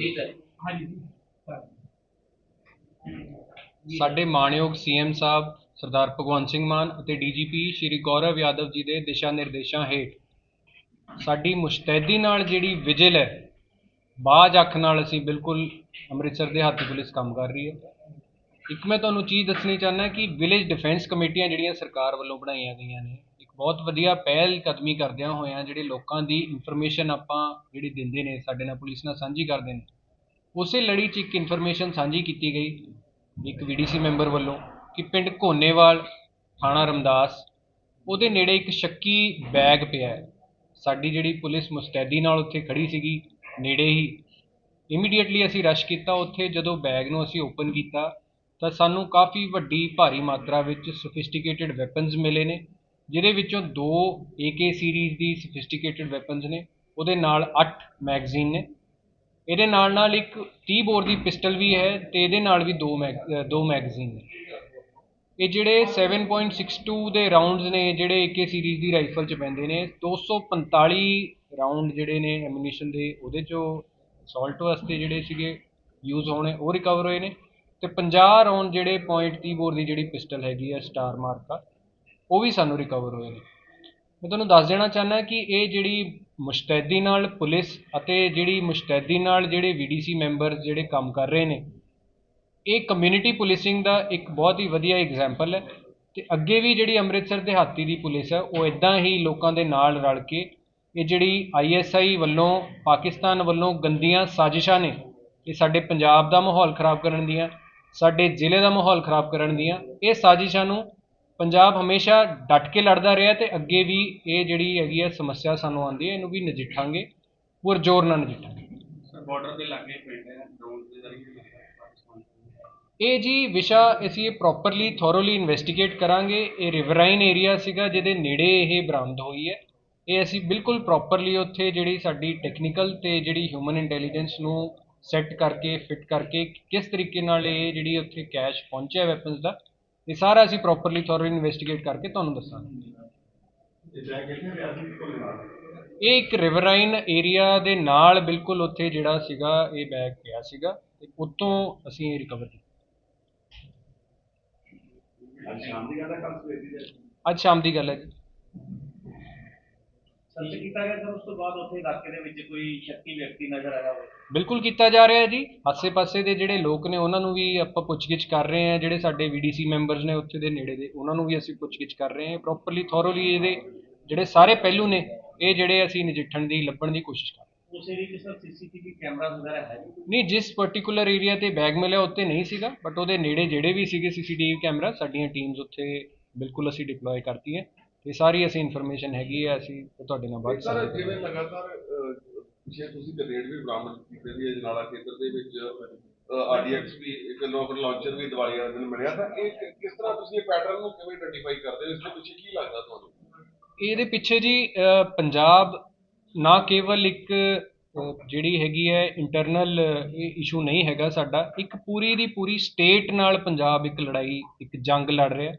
ਜੀ ਹਾਂਜੀ ਸਾਡੇ ਮਾਣਯੋਗ ਸੀਐਮ ਸਾਹਿਬ ਸਰਦਾਰ ਭਗਵੰਤ ਸਿੰਘ ਮਾਨ ਅਤੇ ਡੀਜੀਪੀ ਸ਼੍ਰੀ ਗੌਰਵ ਯਾਦਵ ਜੀ ਦੇ ਦਿਸ਼ਾ ਨਿਰਦੇਸ਼ਾਂ ਹੇਠ ਸਾਡੀ ਮੁਸ਼ਤੈਦੀ ਨਾਲ ਜਿਹੜੀ ਵਿਜਿਲ ਹੈ, ਬਾਜ ਅੱਖ ਨਾਲ ਅਸੀਂ ਬਿਲਕੁਲ ਅੰਮ੍ਰਿਤਸਰ ਦੇ ਹੱਥ ਪੁਲਿਸ ਕੰਮ ਕਰ ਰਹੀ ਹੈ। ਇੱਕ ਮੈਂ ਤੁਹਾਨੂੰ ਚੀਜ਼ ਦੱਸਣੀ ਚਾਹੁੰਦਾ ਕਿ ਵਿਲੇਜ ਡਿਫੈਂਸ ਕਮੇਟੀਆਂ ਜਿਹੜੀਆਂ ਸਰਕਾਰ ਵੱਲੋਂ ਬਣਾਈਆਂ ਗਈਆਂ ਨੇ ਬਹੁਤ ਵਧੀਆ ਪਹਿਲ ਕਦਮੀ ਕਰਦਿਆਂ ਹੋਇਆਂ ਜਿਹੜੇ ਲੋਕਾਂ ਦੀ ਇਨਫੋਰਮੇਸ਼ਨ ਆਪਾਂ ਜਿਹੜੀ ਦਿੰਦੇ ਨੇ, ਸਾਡੇ ਨਾਲ ਪੁਲਿਸ ਨਾਲ ਸਾਂਝੀ ਕਰਦੇ ਨੇ, ਉਸੇ ਲੜੀ 'ਚ ਇੱਕ ਇਨਫੋਰਮੇਸ਼ਨ ਸਾਂਝੀ ਕੀਤੀ ਗਈ, ਇੱਕ ਵੀਡੀਸੀ ਮੈਂਬਰ ਵੱਲੋਂ ਕਿ ਪਿੰਡ ਘੋਨੇਵਾਲ ਥਾਣਾ ਰਮਦਾਸ, ਉਹਦੇ ਨੇੜੇ ਇੱਕ ਸ਼ੱਕੀ ਬੈਗ ਪਿਆ ਹੈ। ਸਾਡੀ ਜਿਹੜੀ ਪੁਲਿਸ ਮੁਸਤੈਦੀ ਨਾਲ ਉੱਥੇ ਖੜੀ ਸੀਗੀ, ਨੇੜੇ ਹੀ ਇਮੀਡੀਏਟਲੀ ਅਸੀਂ ਰਸ਼ ਕੀਤਾ, ਉੱਥੇ ਜਦੋਂ ਬੈਗ ਨੂੰ ਅਸੀਂ ਓਪਨ ਕੀਤਾ, ਤਾਂ ਸਾਨੂੰ ਕਾਫੀ ਵੱਡੀ ਭਾਰੀ ਮਾਤਰਾ ਵਿੱਚ ਸੋਫਿਸਟੀਕੇਟਿਡ ਵੈਪਨਸ ਮਿਲੇ ਨੇ ਜਿਹਦੇ ਵਿੱਚੋਂ ਦੋ AK ਸੀਰੀਜ਼ ਦੀ ਸੋਫਿਸਟੀਕੇਟਿਡ ਵੈਪਨਸ ਨੇ, ਉਹਦੇ ਨਾਲ ਅੱਠ ਮੈਗਜ਼ੀਨ ਨੇ। ਇਹਦੇ ਨਾਲ ਨਾਲ ਇੱਕ ਤੀਹ ਬੋਰ ਦੀ ਪਿਸਟਲ ਵੀ ਹੈ ਅਤੇ ਇਹਦੇ ਨਾਲ ਵੀ ਦੋ ਮੈਗ ਦੋ ਮੈਗਜ਼ੀਨ ਨੇ। ਇਹ ਜਿਹੜੇ 7.62 ਦੇ ਰਾਊਂਡਸ ਨੇ, ਜਿਹੜੇ AK ਸੀਰੀਜ਼ ਦੀ ਰਾਈਫਲ 'ਚ ਪੈਂਦੇ ਨੇ, ਦੋ ਸੌ ਪੰਤਾਲੀ ਰਾਊਂਡ ਜਿਹੜੇ ਨੇ ਐਮੂਨੀਸ਼ਨ ਦੇ, ਉਹਦੇ 'ਚੋਂ ਅਸੌਲਟ ਵਾਸਤੇ ਜਿਹੜੇ ਸੀਗੇ ਯੂਜ਼ ਹੋਣੇ, ਉਹ ਰਿਕਵਰ ਹੋਏ ਨੇ। ਅਤੇ ਪੰਜਾਹ ਰਾਊਂਡ ਜਿਹੜੇ .30 ਬੋਰ ਦੀ ਜਿਹੜੀ ਪਿਸਟਲ ਹੈਗੀ ਹੈ ਸਟਾਰ ਮਾਰਕਾ ਉਹ ਵੀ ਸਾਨੂੰ ਰਿਕਵਰ ਹੋਏ ਨੇ। ਮੈਂ ਤੁਹਾਨੂੰ ਦੱਸ ਦੇਣਾ ਚਾਹੁੰਦਾ ਕਿ ਇਹ ਜਿਹੜੀ ਮੁਸ਼ਤੈਦੀ ਨਾਲ ਪੁਲਿਸ ਅਤੇ ਜਿਹੜੀ ਮੁਸ਼ਤੈਦੀ ਨਾਲ ਜਿਹੜੇ ਵੀ ਡੀ ਸੀ ਮੈਂਬਰ ਜਿਹੜੇ ਕੰਮ ਕਰ ਰਹੇ ਨੇ, ਇਹ ਕਮਿਊਨਿਟੀ ਪੁਲਿਸਿੰਗ ਦਾ ਇੱਕ ਬਹੁਤ ਹੀ ਵਧੀਆ ਐਗਜ਼ਾਮਪਲ ਹੈ ਅਤੇ ਅੱਗੇ ਵੀ ਜਿਹੜੀ ਅੰਮ੍ਰਿਤਸਰ ਦਿਹਾਤੀ ਦੀ ਪੁਲਿਸ ਹੈ, ਉਹ ਇੱਦਾਂ ਹੀ ਲੋਕਾਂ ਦੇ ਨਾਲ ਰਲ ਕੇ ਇਹ ਜਿਹੜੀ ਆਈ ਐੱਸ ਆਈ ਵੱਲੋਂ, ਪਾਕਿਸਤਾਨ ਵੱਲੋਂ ਗੰਦੀਆਂ ਸਾਜ਼ਿਸ਼ਾਂ ਨੇ, ਇਹ ਸਾਡੇ ਪੰਜਾਬ ਦਾ ਮਾਹੌਲ ਖਰਾਬ ਕਰਨ ਦੀਆਂ, ਸਾਡੇ ਜ਼ਿਲ੍ਹੇ ਦਾ ਮਾਹੌਲ ਖਰਾਬ ਕਰਨ ਦੀਆਂ, ਇਹ ਸਾਜ਼ਿਸ਼ਾਂ ਨੂੰ ਪੰਜਾਬ ਹਮੇਸ਼ਾ ਡਟ ਕੇ ਲੜਦਾ ਰਿਹਾ ਤੇ ਅੱਗੇ ਵੀ ਇਹ ਜਿਹੜੀ ਹੈਗੀ ਹੈ ਸਮੱਸਿਆ ਸਾਨੂੰ ਆਉਂਦੀ ਹੈ ਇਹਨੂੰ ਵੀ ਨਜਿੱਠਾਂਗੇ ਪੁਰ ਜ਼ੋਰ ਨਾਲ ਨਜਿੱਠਾਂਗੇ। ਸਰ ਬਾਰਡਰ ਦੇ ਲਾਗੇ ਪਿੰਡ ਹੈ ਡਰੋਨ ਦੇ ਜ਼ਰੀਏ ਪਾਕਿਸਤਾਨ ਇਹ ਜੀ ਵਿਸ਼ਾ ਅਸੀਂ ਇਹ ਪ੍ਰੋਪਰਲੀ ਥੋਰੋਲੀ ਇਨਵੈਸਟੀਗੇਟ ਕਰਾਂਗੇ। ਇਹ ਰਿਵਰਾਈਨ ਏਰੀਆ ਸੀਗਾ ਜਿਹਦੇ ਨੇੜੇ ਇਹ ਬਰਾਮਦ ਹੋਈ ਹੈ। ਇਹ ਅਸੀਂ ਬਿਲਕੁਲ ਪ੍ਰੋਪਰਲੀ ਉੱਥੇ ਜਿਹੜੀ ਸਾਡੀ ਟੈਕਨੀਕਲ ਤੇ ਜਿਹੜੀ ਹਿਊਮਨ ਇੰਟੈਲੀਜੈਂਸ ਨੂੰ ਸੈੱਟ ਕਰਕੇ ਫਿੱਟ ਕਰਕੇ ਕਿਸ ਤਰੀਕੇ ਨਾਲ ਇਹ ਜਿਹੜੀ ਉੱਥੇ ਕੈਸ਼ ਪਹੁੰਚਿਆ ਵੈਪਨਸ ਦਾ ਇਹ ਸਾਰਾ ਅਸੀਂ ਪ੍ਰੋਪਰਲੀ ਥੋਰੋਲੀ ਇਨਵੈਸਟੀਗੇਟ ਕਰਕੇ ਤੁਹਾਨੂੰ ਦੱਸਾਂਗੇ। ਇਹ ਇੱਕ ਰਿਵਰਾਈਨ ਏਰੀਆ ਦੇ ਨਾਲ ਬਿਲਕੁਲ ਉੱਥੇ ਜਿਹੜਾ ਸੀਗਾ ਇਹ ਬੈਗ ਪਿਆ ਸੀਗਾ ਤੇ ਉੱਤੋਂ ਅਸੀਂ ਇਹ ਰਿਕਵਰ ਕੀਤਾ। ਅੱਜ ਸ਼ਾਮ ਦੀ ਗੱਲ ਹੈ ਕੱਲ ਸਵੇਰ ਦੀ ਅੱਜ ਸ਼ਾਮ ਦੀ ਗੱਲ ਹੈ ਜੀ। ਸਰਚ ਕੀਤਾ ਗਿਆ ਸਰ ਉਸ ਤੋਂ ਬਾਅਦ ਉੱਥੇ ਇਲਾਕੇ ਦੇ ਵਿੱਚ ਕੋਈ ਸ਼ੱਕੀ ਵਿਅਕਤੀ ਨਜ਼ਰ ਆਇਆ ਹੋਵੇ? ਬਿਲਕੁਲ ਕੀਤਾ ਜਾ ਰਿਹਾ ਹੈ ਜੀ। ਆਸੇ-ਪਾਸੇ ਦੇ ਜਿਹੜੇ ਲੋਕ ਨੇ ਉਹਨਾਂ ਨੂੰ ਵੀ ਆਪਾਂ ਪੁੱਛਗਿੱਛ ਕਰ ਰਹੇ ਹਾਂ। ਜਿਹੜੇ ਸਾਡੇ ਵੀਡੀਸੀ ਮੈਂਬਰਸ ਨੇ ਉੱਥੇ ਦੇ ਨੇੜੇ ਦੇ ਉਹਨਾਂ ਨੂੰ ਵੀ ਅਸੀਂ ਪੁੱਛਗਿੱਛ ਕਰ ਰਹੇ ਹਾਂ। ਪ੍ਰੋਪਰਲੀ ਥੋਰੋਲੀ ਇਹਦੇ ਜਿਹੜੇ ਸਾਰੇ ਪਹਿਲੂ ਨੇ ਇਹ ਜਿਹੜੇ ਅਸੀਂ ਨਜਿੱਠਣ ਦੀ ਲੱਭਣ ਦੀ ਕੋਸ਼ਿਸ਼ ਕਰ ਰਹੇ ਉਸ ਏਰੀਏ 'ਚ ਸਰ ਸੀਸੀਟੀਵੀ ਕੈਮਰਾ ਵਗੈਰਾ ਹੈ ਜੀ? ਹਾਂ। ਨਹੀਂ? ਜਿਸ ਪਾਰਟਿਕੂਲਰ ਏਰੀਆ ਤੇ ਬੈਗ ਮਿਲਿਆ ਉੱਤੇ ਨਹੀਂ ਸੀਗਾ। ਬਟ ਉਹਦੇ ਨੇੜੇ ਜਿਹੜੇ ਵੀ ਸੀਗੇ ਸੀਸੀਟੀਵੀ ਕੈਮਰਾ ਸਾਡੀਆਂ ਟੀਮਸ ਉੱਥੇ ਬਿਲਕੁਲ ਅਸੀਂ ਡਿਪਲੋਏ ਕਰਤੀਆਂ। ਤੇ ਸਾਰੀ ਅਸੀਂ ਇਨਫੋਰਮੇਸ਼ਨ ਹੈਗੀ ਹੈ ਅਸੀਂ ਉਹ ਤੁਹਾਡੇ ਨਾਲ ਬਾਅਦ 'ਚ ਸਰ ਸਾਂਝੀ ਜਿਵੇਂ ਲਗਾਤਾਰ ਅਹ, ਪਿੱਛੇ ਤੁਸੀਂ ਗ੍ਰੇਡ ਵੀ ਬਰਾਮਦ ਕੀਤੇ ਸੀ ਅਜਨਾਲਾ ਖੇਤਰ ਦੇ ਵਿੱਚ ਆਰਡੀਐਕਸ ਵੀ ਇੱਕ ਲੋਕਰ ਲਾਂਚਰ ਵੀ ਦਿਵਾਲੀ ਵਾਲੇ ਦਿਨ ਮਿਲਿਆ। ਤਾਂ ਇਹ ਕਿ- ਕਿਸ ਤਰ੍ਹਾਂ ਤੁਸੀਂ ਇਹ ਪੈਟਰਨ ਨੂੰ ਕਿਵੇਂ ਆਈਡੈਂਟੀਫਾਈ ਕਰਦੇ ਹੋ? ਇਸ ਦੇ ਪਿੱਛੇ ਕੀ ਲੱਗਦਾ ਤੁਹਾਨੂੰ? ਇਹਦੇ ਪਿੱਛੇ ਜੀ ਅ, ਪੰਜਾਬ ਨਾ ਕੇਵਲ ਇੱਕ ਜਿਹੜੀ ਹੈਗੀ ਹੈ ਇੰਟਰਨਲ ਇਹ ਇਸ਼ੂ ਨਹੀਂ ਹੈਗਾ ਸਾਡਾ ਇੱਕ ਪੂਰੀ ਦੀ ਪੂਰੀ ਸਟੇਟ ਨਾਲ ਪੰਜਾਬ ਇੱਕ ਲੜਾਈ ਇੱਕ ਜੰਗ ਲੜ ਰਿਹਾ।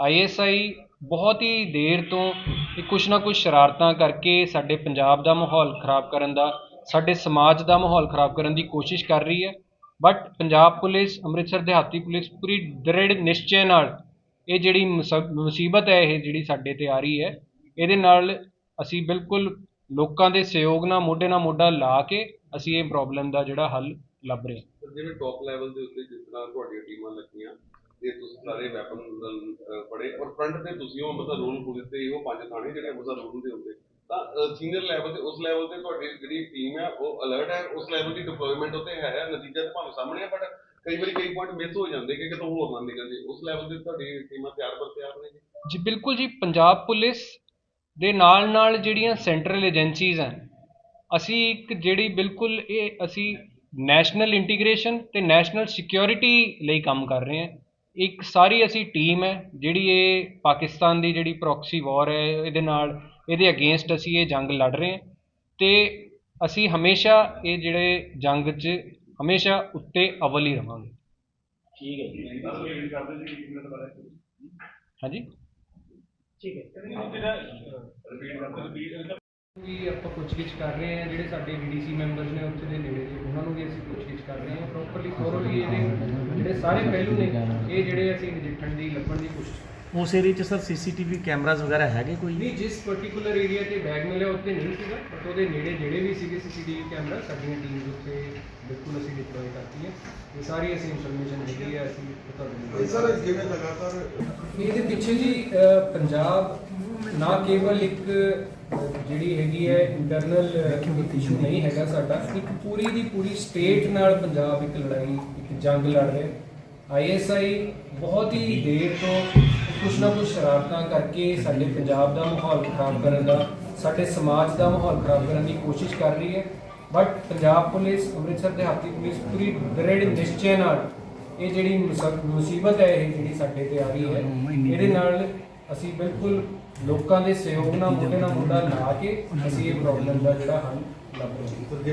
ਆਈ ਐੱਸ ਆਈ ਬਹੁਤ ਹੀ ਦੇਰ ਤੋਂ ਇਹ ਕੁਛ ਨਾ ਕੁਛ ਸ਼ਰਾਰਤਾਂ ਕਰਕੇ ਸਾਡੇ ਪੰਜਾਬ ਦਾ ਮਾਹੌਲ ਖਰਾਬ ਕਰਨ ਦਾ, ਸਾਡੇ ਸਮਾਜ ਦਾ ਮਾਹੌਲ ਖਰਾਬ ਕਰਨ ਦੀ ਕੋਸ਼ਿਸ਼ ਕਰ ਰਹੀ ਹੈ। ਬਟ ਪੰਜਾਬ ਪੁਲਿਸ, ਅੰਮ੍ਰਿਤਸਰ ਦਿਹਾਤੀ ਪੁਲਿਸ ਪੂਰੀ ਦ੍ਰਿੜ ਨਿਸ਼ਚੇ ਨਾਲ ਇਹ ਜਿਹੜੀ ਮੁਸ- ਮੁਸੀਬਤ ਹੈ, ਇਹ ਜਿਹੜੀ ਸਾਡੇ ਤੇ ਆ ਰਹੀ ਹੈ, ਇਹਦੇ ਨਾਲ ਅਸੀਂ ਬਿਲਕੁਲ ਲੋਕਾਂ ਦੇ ਸਹਿਯੋਗ ਨਾਲ ਮੋਢੇ ਨਾਲ ਮੋਢਾ ਲਾ ਕੇ ਅਸੀਂ ਇਹ ਪ੍ਰੋਬਲਮ ਦਾ ਜਿਹੜਾ ਹੱਲ ਲੱਭ ਰਹੇ ਹਾਂ। ਜਿਵੇਂ ਟੌਪ ਲੈਵਲ ਦੇ ਉੱਤੇ ਜਿਸ ਤਰ੍ਹਾਂ ਤੁਹਾਡੀਆਂ ਟੀਮਾਂ ਲੱਗੀਆਂ ਤੇ ਤੁਸੀਂ ਸਾਰੇ ਵੈਪਨ ਫੜੇ ਔਰ ਫਰੰਟ ਤੇ ਤੁਸੀਂ ਹੋ ਮਤਲਬ ਰੂਲ ਪੁਲਿਸ ਤੇ ਇਹੋ ਪੰਜ ਥਾਣੇ ਜਿਹੜੇ ਮਤਲਬ ਰੂਲ ਦੇ ਹੁੰਦੇ, ਤਾਂ ਸੀਨੀਅਰ ਲੈਵਲ ਤੇ ਉਸ ਲੈਵਲ ਤੇ ਤੁਹਾਡੀ ਜਿਹੜੀ ਟੀਮ ਹੈ, ਉਹ ਅਲਰਟ ਹੈ, ਉਸ ਲੈਵਲ ਦੀ ਡਿਪਲੋਇਮੈਂਟ ਉੱਤੇ ਹੈ ਨਤੀਜਾ ਤਾਂ ਭਾਵੇਂ ਸਾਹਮਣੇ ਹੈ ਬਟ ਕਈ ਵਾਰੀ ਕਈ ਪੁਆਇੰਟ ਮਿਸ ਹੋ ਜਾਂਦੇ ਕਿ ਕਿਤੋਂ ਹੋਰ ਨਾ ਨਿਕਲ ਜੇ ਉਸ ਲੈਵਲ ਤੇ ਤੁਹਾਡੀ ਟੀਮਾਂ ਤਿਆਰ ਬਰ ਤਿਆਰ ਨੇ ਜੀ। ਜੀ, ਬਿਲਕੁਲ ਜੀ, ਪੰਜਾਬ ਪੁਲਿਸ ਦੇ ਨਾਲ ਨਾਲ ਜਿਹੜੀਆਂ ਸੈਂਟਰਲ ਏਜੰਸੀਜ਼ ਹਨ, ਅਸੀਂ ਇੱਕ ਜਿਹੜੀ ਬਿਲਕੁਲ ਇਹ ਅਸੀਂ ਨੈਸ਼ਨਲ ਇੰਟੀਗ੍ਰੇਸ਼ਨ ਤੇ ਨੈਸ਼ਨਲ ਸਿਕਿਉਰਿਟੀ ਲਈ ਕੰਮ ਕਰ ਰਹੇ ਹਾਂ। ਇੱਕ ਸਾਰੀ ਅਸੀਂ ਟੀਮ ਹੈ ਜਿਹੜੀ ਇਹ ਪਾਕਿਸਤਾਨ ਦੀ ਜਿਹੜੀ ਪ੍ਰੋਕਸੀ ਵਾਰ ਹੈ ਇਹਦੇ ਨਾਲ ਇਹਦੇ ਅਗੇਂਸਟ ਅਸੀਂ ਇਹ ਜੰਗ ਲੜ ਰਹੇ ਹਾਂ ਤੇ ਅਸੀਂ ਹਮੇਸ਼ਾ ਇਹ ਜਿਹੜੇ ਜੰਗ 'ਚ ਹਮੇਸ਼ਾ ਉੱਤੇ ਅਵਲ ਹੀ ਰਵਾਂਗੇ। ਠੀਕ ਹੈ ਜੀ। ਬਸ ਵੇਟ ਕਰਦੇ ਜੀ ਕਿੰਨੇ ਦਾ ਹਾਂਜੀ? ਠੀਕ ਹੈ। ਰਿਪੀਟ ਕਰਦੇ ਰਿਪੀਟ ਵੀ ਆਪਾਂ ਪੁੱਛਗਿੱਛ ਕਰ ਰਹੇ ਹਾਂ, ਜਿਹੜੇ ਸਾਡੇ ਡੀਡੀਸੀ ਮੈਂਬਰਸ ਨੇ ਉੱਥੇ ਦੇ ਨੇੜੇ ਦੇ, ਉਹਨਾਂ ਨੂੰ ਵੀ ਅਸੀਂ ਪੁੱਛਗਿੱਛ ਕਰ ਰਹੇ ਹਾਂ ਪ੍ਰੋਪਰਲੀ ਥੋਰੋਲੀ ਇਹਦੇ ਜਿਹੜੇ ਸਾਰੇ ਪਹਿਲੂ ਨੇ, ਇਹ ਜਿਹੜੇ ਅਸੀਂ ਨਜਿੱਠਣ ਦੀ, ਲੱਭਣ ਦੀ ਕੋਸ਼ਿਸ਼ ਉਸ ਏਰੀਏ 'ਚ ਸਰ ਸੀਸੀਟੀਵੀ ਕੈਮਰਾਜ਼ ਵਗੈਰਾ ਹੈਗੇ ਕੋਈ? ਨਹੀਂ ਜਿਸ ਪਾਰਟਿਕੂਲਰ ਏਰੀਆ ਤੇ ਬੈਗ ਮਿਲਿਆ ਉੱਥੇ ਨਹੀਂ ਸੀਗਾ ਬਟ ਉਹਦੇ ਨੇੜੇ ਜਿਹੜੇ ਵੀ ਸੀਗੇ ਸੀਸੀਟੀਵੀ ਕੈਮਰਾ ਸਾਡੀਆਂ ਟੀਮਸ ਉੱਥੇ ਬਿਲਕੁਲ ਅਸੀਂ ਡਿਪਲੋਏ ਕਰਤੀਆਂ ਇਹ ਸਾਰੀ ਅਸੀਂ ਇਨਫੋਰਮੇਸ਼ਨ ਹੈਗੀ ਹੈ ਅਸੀਂ ਤੁਹਾਨੂੰ ਸਰ ਜਿਵੇਂ ਲਗਾਤਾਰ? ਇਹਦੇ ਪਿੱਛੇ ਜੀ ਪੰਜਾਬ ਨਾ ਕੇਵਲ ਇੱਕ ਜਿਹੜੀ ਹੈਗੀ ਹੈ ਇੰਟਰਨਲ ਇਸ਼ੂ ਨਹੀਂ ਹੈਗਾ ਸਾਡਾ ਇੱਕ ਪੂਰੀ ਦੀ ਪੂਰੀ ਸਟੇਟ ਨਾਲ ਪੰਜਾਬ ਇੱਕ ਲੜਾਈ ਇੱਕ ਜੰਗ ਲੜ ਰਿਹਾ ਆਈਐਸਆਈ ਬਹੁਤ ਹੀ ਦੇਰ ਤੋਂ ਕੁਛ ਨਾ ਕੁਛ ਸ਼ਰਾਰਤਾਂ ਕਰਕੇ ਸਾਡੇ ਪੰਜਾਬ ਦਾ ਮਾਹੌਲ ਖਰਾਬ ਕਰਨ ਦਾ, ਸਾਡੇ ਸਮਾਜ ਦਾ ਮਾਹੌਲ ਖਰਾਬ ਕਰਨ ਦੀ ਕੋਸ਼ਿਸ਼ ਕਰ ਰਹੀ ਹੈ। ਬਟ ਪੰਜਾਬ ਪੁਲਿਸ, ਅੰਮ੍ਰਿਤਸਰ ਦਿਹਾਤੀ ਪੁਲਿਸ ਪੂਰੀ ਦ੍ਰਿੜ ਨਿਸ਼ਚੈ ਨਾਲ ਇਹ ਜਿਹੜੀ ਮੁਸ- ਮੁਸੀਬਤ ਹੈ, ਇਹ ਜਿਹੜੀ ਸਾਡੇ ਤੇ ਆ ਰਹੀ ਹੈ, ਇਹਦੇ ਨਾਲ ਅਸੀਂ ਬਿਲਕੁਲ ਲੋਕਾਂ ਦੇ ਸਹਿਯੋਗ ਨਾਲ ਮੋਢੇ ਨਾਲ ਮੋਢਾ ਲਾ ਕੇ ਅਸੀਂ ਇਹ ਪ੍ਰੋਬਲਮ ਦਾ ਜਿਹੜਾ ਹੱਲ ਲੱਭ ਰਹੇ ਹਾਂ।